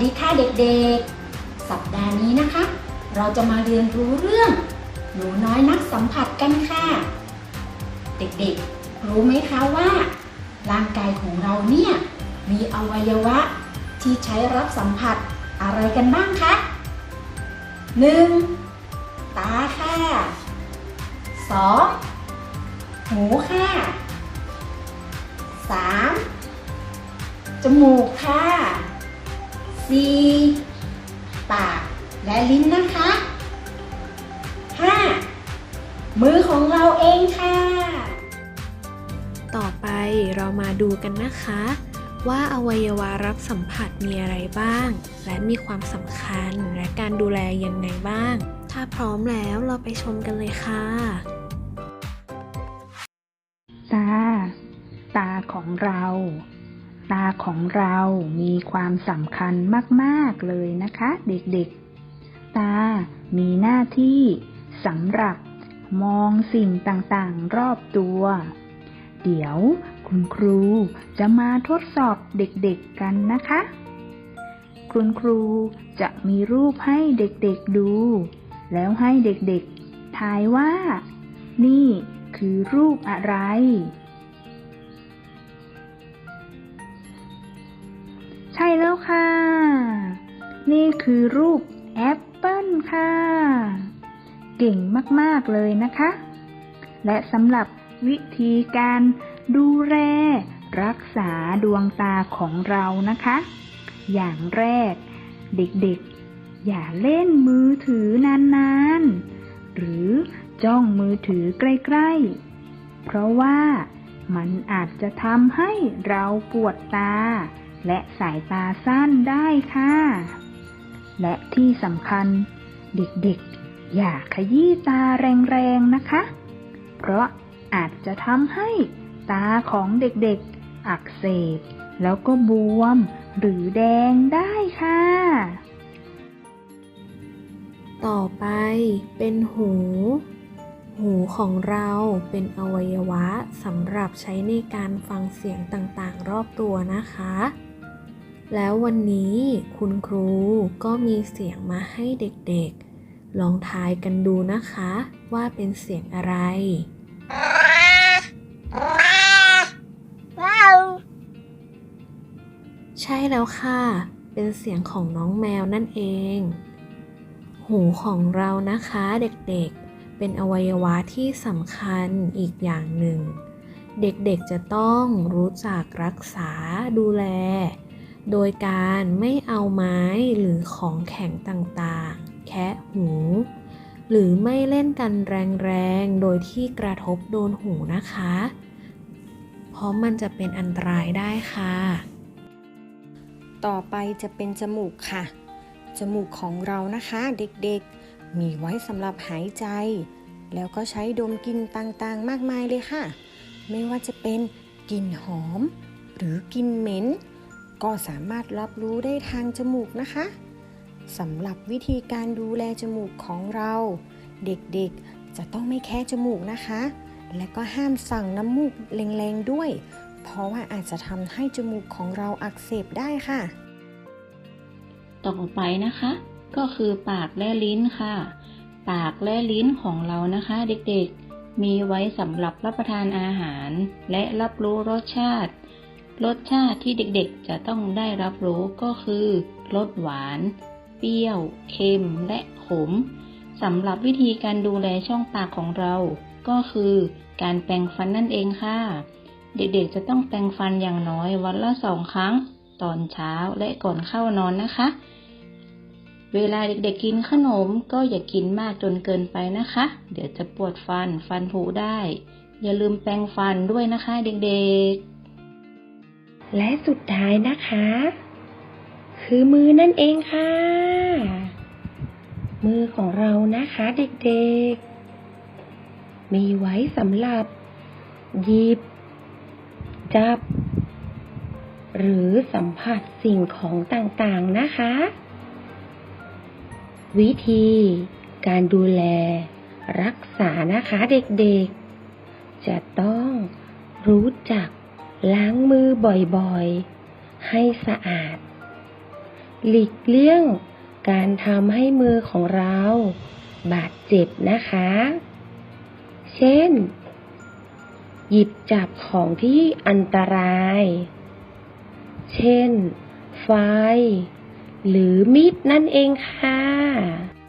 สวัสดีค่ะเด็กๆ สัปดาห์นี้นะคะ เราจะมาเรียนรู้เรื่อง หนูน้อยนักสัมผัสกันค่ะ เด็กๆ รู้ไหมคะว่า ร่างกายของเราเนี่ยมีอวัยวะที่ใช้รับสัมผัสอะไรกันบ้างคะ 1. ตาค่ะ 2. หูค่ะ 3. จมูกค่ะ 4. ปากและลิ้นนะคะ 5. มือของเราเองค่ะ ต่อไปเรามาดูกันนะคะ ว่าอวัยวะรับสัมผัสมีอะไรบ้าง และมีความสำคัญและการดูแลยังไงบ้าง ถ้าพร้อมแล้วเราไปชมกันเลยค่ะตา ตาของเรา ตาของเรามีความสำคัญมาก ๆ เลยนะคะ เด็กๆ ตา มีหน้าที่สำหรับมองสิ่งต่างๆ รอบตัว เดี๋ยวคุณครูจะมาทดสอบเด็กๆกันนะคะ คุณครูจะมีรูปให้เด็กๆดู แล้วให้เด็กๆทายว่า นี่คือรูปอะไร ช่แล้วค่ะ นี่คือรูปแอปเปิลค่ะ เก่งมากๆเลยนะคะ และสำหรับวิธีการดูแลรักษาดวงตาของเรานะคะ อย่างแรก เด็กๆ อย่าเล่นมือถือนานๆ หรือจ้องมือถือใกล้ๆ เพราะว่ามันอาจจะทำให้เราปวดตา และสายตาสั้นได้ค่ะ และที่สำคัญ เด็กๆ อย่าขยี้ตาแรงๆนะคะ เพราะอาจจะทำให้ตาของเด็กๆ อักเสบ แล้วก็บวมหรือแดงได้ค่ะ ต่อไปเป็นหู หูของเราเป็นอวัยวะสำหรับใช้ในการฟังเสียงต่างๆ รอบตัวนะคะ แล้ววันนี้คุณครูก็มีเสียงมาให้เด็กๆ ลองทายกันดูนะคะ ว่าเป็นเสียงอะไร ใช่แล้วค่ะ เป็นเสียงของน้องแมวนั่นเอง หูของเรานะคะเด็กๆ เป็นอวัยวะที่สำคัญอีกอย่างหนึ่ง เด็กๆจะต้องรู้จักรักษาดูแล โดยการไม่เอาไม้หรือของแข็งต่างๆ แคะหู หรือไม่เล่นกันแรงๆ โดยที่กระทบโดนหูนะคะ เพราะมันจะเป็นอันตรายได้ค่ะ ต่อไปจะเป็นจมูกค่ะ จมูกของเรานะคะเด็กๆ มีไว้สำหรับหายใจ แล้วก็ใช้ดมกลิ่นต่างๆ มากมายเลยค่ะ ไม่ว่าจะเป็นกลิ่นหอม หรือกลิ่นเหม็น ก็สามารถรับรู้ได้ทางจมูกนะคะสำหรับวิธีการดูแลจมูกของเรา เด็กๆจะต้องไม่แค่จมูกนะคะ และก็ห้ามสั่งน้ำมูกแรงๆด้วย เพราะว่าอาจจะทำให้จมูกของเราอักเสบได้ค่ะ ต่อไปนะคะ ก็คือปากและลิ้นค่ะ ปากและลิ้นของเรานะคะ เด็กๆ มีไว้สำหรับรับประทานอาหาร และรับรู้รสชาติ รสชาติที่เด็กๆจะต้องได้รับรู้ก็คือรสหวาน เปรี้ยว เค็ม และขมสำหรับวิธีการดูแลช่องปากของเรา ก็คือการแปรงฟันนั่นเองค่ะ เด็กๆจะต้องแปรงฟันอย่างน้อยวันละสองครั้ง ตอนเช้าและก่อนเข้านอนนะคะ เวลาเด็กๆกินขนมก็อย่ากินมากจนเกินไปนะคะ เดี๋ยวจะปวดฟันฟันผุได้ อย่าลืมแปรงฟันด้วยนะคะเด็กๆ และสุดท้ายนะคะ คือมือนั่นเองค่ะ มือของเรานะคะเด็กๆ มีไว้สำหรับหยิบ จับ หรือสัมผัสสิ่งของต่างๆนะคะ วิธีการดูแลรักษานะคะเด็กๆ จะต้องรู้จัก ล้างมือบ่อยๆ ให้สะอาด หลีกเลี่ยงการทำให้มือของเรา บาดเจ็บนะคะ เช่น หยิบจับของที่อันตราย เช่น ไฟ หรือมีดนั่นเองค่ะ「